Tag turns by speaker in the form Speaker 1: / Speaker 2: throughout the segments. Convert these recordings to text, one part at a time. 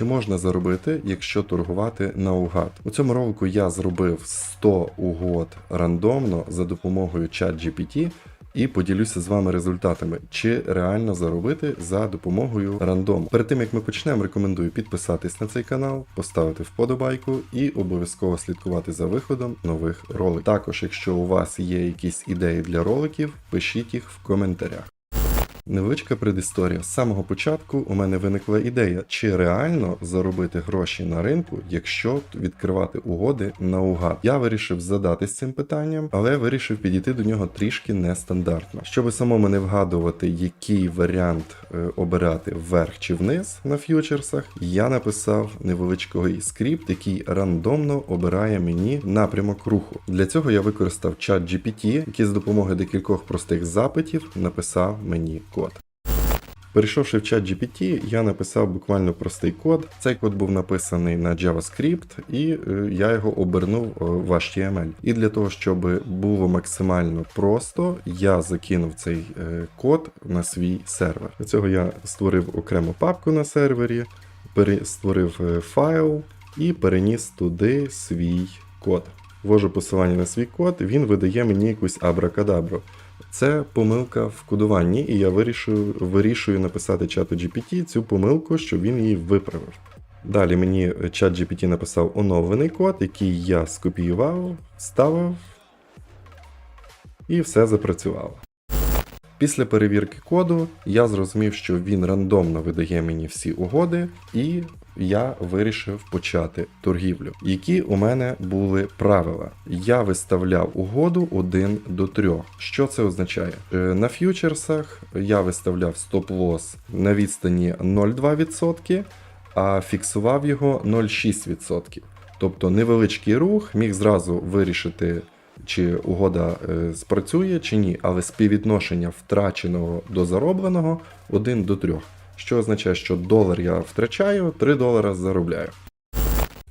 Speaker 1: чи можна заробити, якщо торгувати наугад. У цьому ролику я зробив 100 угод рандомно за допомогою ChatGPT і поділюся з вами результатами, чи реально заробити за допомогою рандому. Перед тим як ми почнемо, рекомендую підписатись на цей канал, поставити вподобайку і обов'язково слідкувати за виходом нових роликів. Також, якщо у вас є якісь ідеї для роликів, пишіть їх в коментарях. Невеличка предісторія. З самого початку у мене виникла ідея, чи реально заробити гроші на ринку, якщо відкривати угоди наугад. Я вирішив задатись цим питанням, але вирішив підійти до нього трішки нестандартно. Щоб самому не вгадувати, який варіант е, обирати вверх чи вниз на ф'ючерсах, я написав невеличкий скрипт, який рандомно обирає мені напрямок руху. Для цього я використав чат GPT, який з допомогою декількох простих запитів написав мені код. Перейшовши в чат GPT, я написав буквально простий код. Цей код був написаний на JavaScript, і е, я його обернув е, в HTML. І для того, щоб було максимально просто, я закинув цей е, код на свій сервер. Для цього я створив окрему папку на сервері, створив файл і переніс туди свій код. Ввожу посилання на свій код, він видає мені якусь абракадабру. Це помилка в кодуванні, і я вирішую, вирішую написати чату GPT цю помилку, щоб він її виправив. Далі мені чат GPT написав оновлений код, який я скопіював, вставив, і все запрацювало. Після перевірки коду я зрозумів, що він рандомно видає мені всі угоди, і я вирішив почати торгівлю. Які у мене були правила? Я виставляв угоду 1 до 3. Що це означає? Е, На ф'ючерсах я виставляв стоп-лосс на відстані 0,2%, а фіксував його 0,6%. Тобто невеличкий рух міг зразу вирішити чи угода е, спрацює чи ні, але співвідношення втраченого до заробленого 1 до 3. Що означає, що долар я втрачаю, 3 долара заробляю.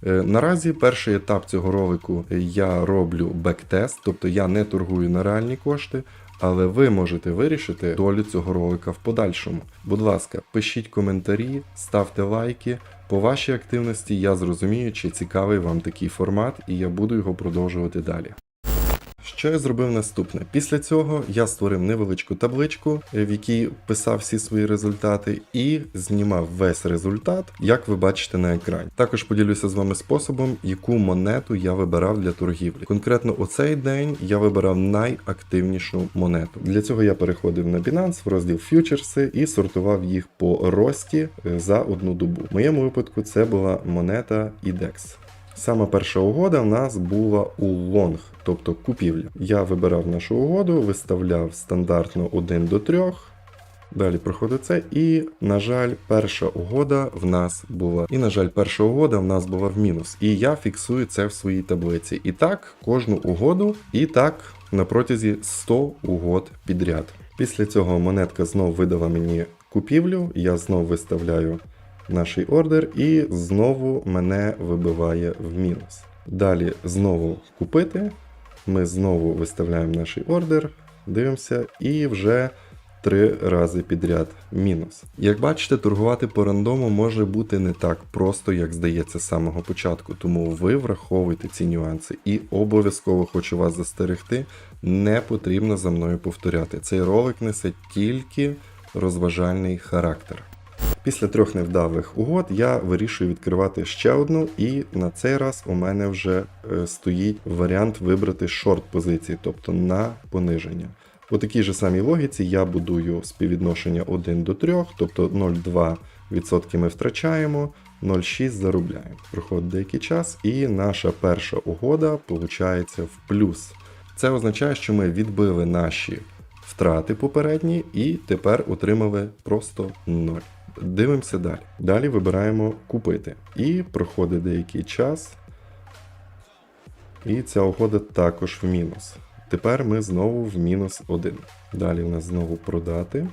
Speaker 1: Е, Наразі перший етап цього ролику я роблю бектест, тобто я не торгую на реальні кошти, але ви можете вирішити долю цього ролика в подальшому. Будь ласка, пишіть коментарі, ставте лайки. По вашій активності я зрозумію, чи цікавий вам такий формат, і я буду його продовжувати далі. Що я зробив наступне? Після цього я створив невеличку табличку, е, в якій писав всі свої результати, і знімав весь результат, як ви бачите на екрані. Також поділюся з вами способом, яку монету я вибирав для торгівлі. Конкретно у цей день я вибирав найактивнішу монету. Для цього я переходив на Binance в розділ фьючерси і сортував їх по рості е, за одну добу. В моєму випадку це була монета IDEX. Саме перша угода в нас була у лонг, тобто купівля. Я вибирав нашу угоду, виставляв стандартно 1 до 3. Далі проходить це, і, на жаль, перша угода в нас була. І, на жаль, перша угода в нас була в мінус. І я фіксую це в своїй таблиці. І так, кожну угоду, і так на протязі 100 угод підряд. Після цього монетка знов видала мені купівлю, я знов виставляю наш ордер, і знову мене вибиває в мінус. Далі знову купити. Ми знову виставляємо наш ордер, дивимося, і вже три рази підряд мінус. Як бачите, торгувати по рандому може бути не так просто, як здається з самого початку, тому ви враховуйте ці нюанси і обов'язково хочу вас застерегти, не потрібно за мною повторяти. Цей ролик несе тільки розважальний характер. Після трьох невдалих угод я вирішую відкривати ще одну, і на цей раз у мене вже е, стоїть варіант вибрати шорт позиції, тобто на пониження. У такій же самій логіці я будую співвідношення 1 до 3, тобто 0,2% ми втрачаємо, 0,6 заробляємо. Проходить деякий час, і наша перша угода виходить в плюс. Це означає, що ми відбили наші втрати попередні і тепер отримали просто 0. Дивимося далі. Далі вибираємо купити. І проходить деякий час. І ця угода також в мінус. Тепер ми знову в мінус 1. Далі у нас знову продати.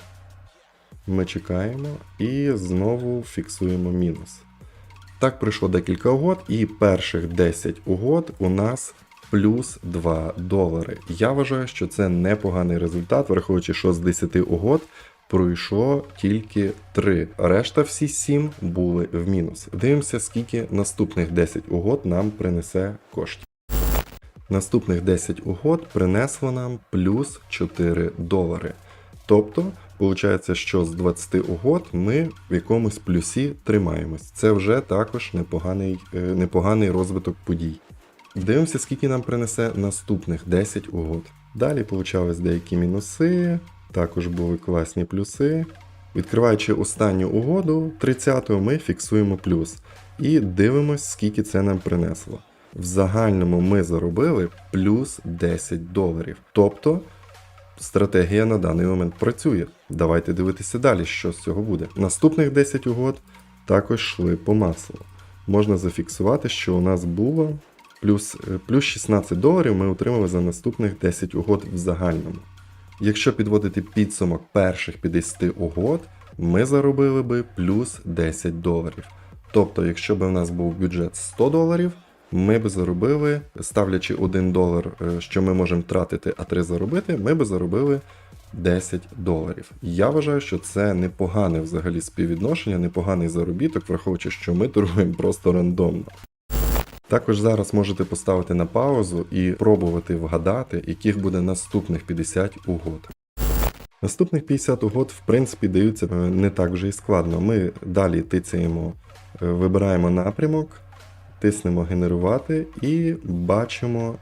Speaker 1: Ми чекаємо і знову фіксуємо мінус. Так пройшло декілька угод, і перших 10 угод у нас плюс 2 долари. Я вважаю, що це непоганий результат, враховуючи, що з 10 угод пройшло тільки 3. Решта всі 7 були в мінус. Дивимося, скільки наступних 10 угод нам принесе коштів. Наступних 10 угод принесло нам плюс 4 долари. Тобто, виходить, що з 20 угод ми в якомусь плюсі тримаємось. Це вже також непоганий, е, непоганий розвиток подій. Дивимося, скільки нам принесе наступних 10 угод. Далі получались деякі мінуси, також були класні плюси. Відкриваючи останню угоду, 30-го ми фіксуємо плюс. І дивимось, скільки це нам принесло. В загальному ми заробили плюс 10 доларів. Тобто стратегія на даний момент працює. Давайте дивитися далі, що з цього буде. Наступних 10 угод також йшли по маслу. Можна зафіксувати, що у нас було плюс, е, плюс 16 доларів ми отримали за наступних 10 угод в загальному. Якщо підводити підсумок перших 50 угод, ми заробили би плюс 10 доларів. Тобто, якщо б у нас був бюджет 100 доларів, ми б заробили, ставлячи 1 долар, е, що ми можемо тратити, а 3 заробити, ми б заробили 10 доларів. Я вважаю, що це непогане взагалі співвідношення, непоганий заробіток, враховуючи, що ми торгуємо просто рандомно. Також зараз можете поставити на паузу і пробувати вгадати, яких буде наступних 50 угод. Наступних 50 угод, в принципі, даються е, не так вже і складно. Ми далі тицяємо, е, вибираємо напрямок, тиснемо генерувати і бачимо,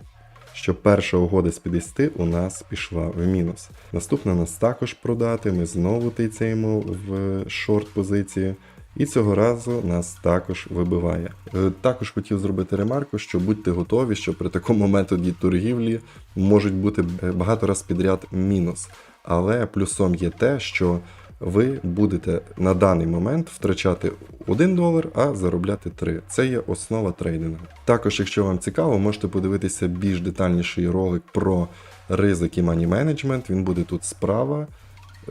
Speaker 1: що перша угода з 50 у нас пішла в мінус. Наступна нас також продати, ми знову тицяємо в шорт позиції. І цього разу нас також вибиває. Е, Також хотів зробити ремарку, що будьте готові, що при такому методі торгівлі можуть бути багато раз підряд мінус. Але плюсом є те, що ви будете на даний момент втрачати 1 долар, а заробляти 3. Це є основа трейдингу. Також, якщо вам цікаво, можете подивитися більш детальніший ролик про ризик і мані менеджмент. Він буде тут справа.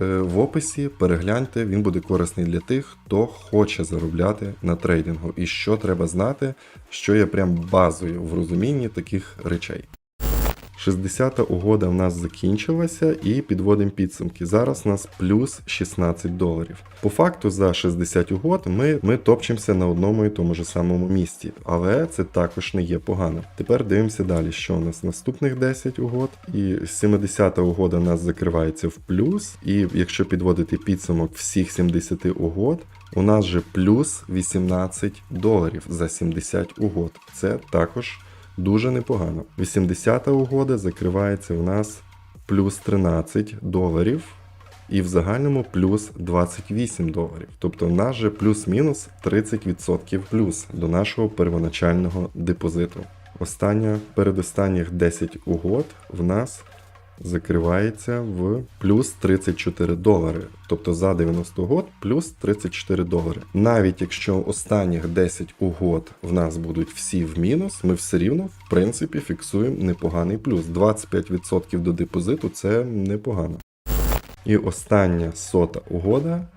Speaker 1: Е, В описі перегляньте, він буде корисний для тих, хто хоче заробляти на трейдингу, і що треба знати, що є прям базою в розумінні таких речей. 60-та угода в нас закінчилася і підводимо підсумки. Зараз у нас плюс 16 доларів. По факту за 60 угод ми, ми топчемося на одному і тому ж самому місці, але це також не є погано. Тепер дивимося далі, що у нас наступних 10 угод. І 70-та угода у нас закривається в плюс. І якщо підводити підсумок всіх 70 угод, у нас же плюс 18 доларів за 70 угод. Це також дуже непогано. 80-та угода закривається у нас плюс 13 доларів. І в загальному плюс 28 доларів. Тобто в нас же плюс-мінус 30% плюс до нашого первоначального депозиту. Остання, передостанніх 10 угод в нас закривається в плюс 34 долари. Тобто за 90 угод плюс 34 долари. Навіть якщо останніх 10 угод в нас будуть всі в мінус, ми все рівно в принципі фіксуємо непоганий плюс. 25% до депозиту це непогано. І остання сота угода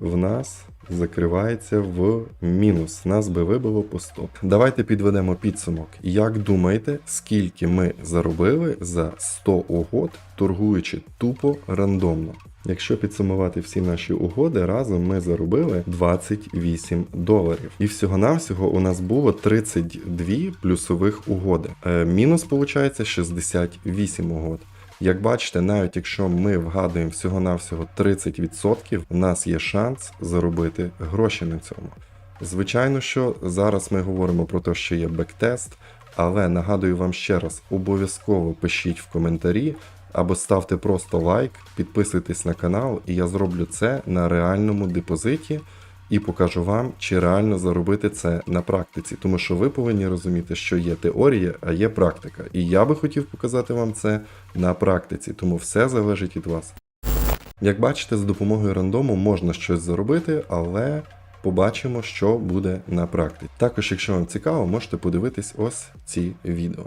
Speaker 1: в нас закривається в мінус. Нас би вибило по 100. Давайте підведемо підсумок. Як думаєте, скільки ми заробили за 100 угод, торгуючи тупо рандомно? Якщо підсумувати всі наші угоди, разом ми заробили 28 доларів. І всього-навсього у нас було 32 плюсових угоди. Е, мінус, виходить, 68 угод. Як бачите, навіть якщо ми вгадуємо всього-навсього 30%, у нас є шанс заробити гроші на цьому. Звичайно, що зараз ми говоримо про те, що є бектест, але нагадую вам ще раз, обов'язково пишіть в коментарі або ставте просто лайк, підписуйтесь на канал, і я зроблю це на реальному депозиті і покажу вам, чи реально заробити це на практиці. Тому що ви повинні розуміти, що є теорія, а є практика. І я би хотів показати вам це на практиці, тому все залежить від вас. Як бачите, з допомогою рандому можна щось заробити, але побачимо, що буде на практиці. Також, якщо вам цікаво, можете подивитись ось ці відео.